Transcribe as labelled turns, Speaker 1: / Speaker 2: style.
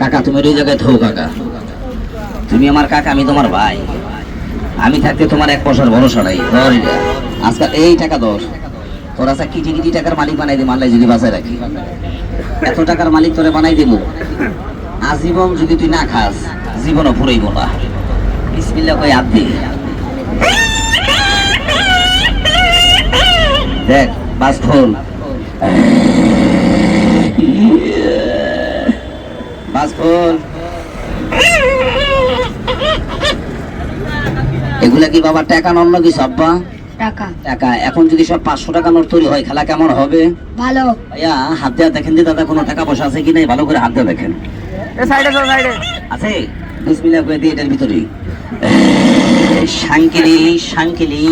Speaker 1: কাকা, তুমি ওই জায়গায় থো কাকা। তুমি আমার কাকা, আমি তোমার ভাই। আমি থাকতে তোমার এক পয়সার ভরসা নাই আজকাল এই টাকা দশ। তোর আছে কিটি কিটি টাকার মালিক বানাই দিই মাল্লাই যদি বাসায় রাখি। এত টাকার মালিক তোরে বানাই দিব আজীবন যদি তুই না খাস, জীবনও ফুরাইব না। বিসমিল্লা কই হাত দেখ বাস খোল বাস খোল এগুলা কি বাবা টাকা নন্য কি সব্বা
Speaker 2: টাকা।
Speaker 1: টাকা। এখন যদি সব পাঁচশো টাকা নোট তৈরি হয় খেলা কেমন হবে?
Speaker 2: ভালো।
Speaker 1: ভাইয়া হাত দেওয়া দেখেন যে দাদা কোনো টাকা পয়সা আছে কি নাই? ভালো করে হাত দেওয়া দেখেন।
Speaker 3: সাইডে সাইডে।
Speaker 1: আছে? বিসমিল্লাহ করে দিয়ে এটার ভিতরে সাংকেলি সাংকেলি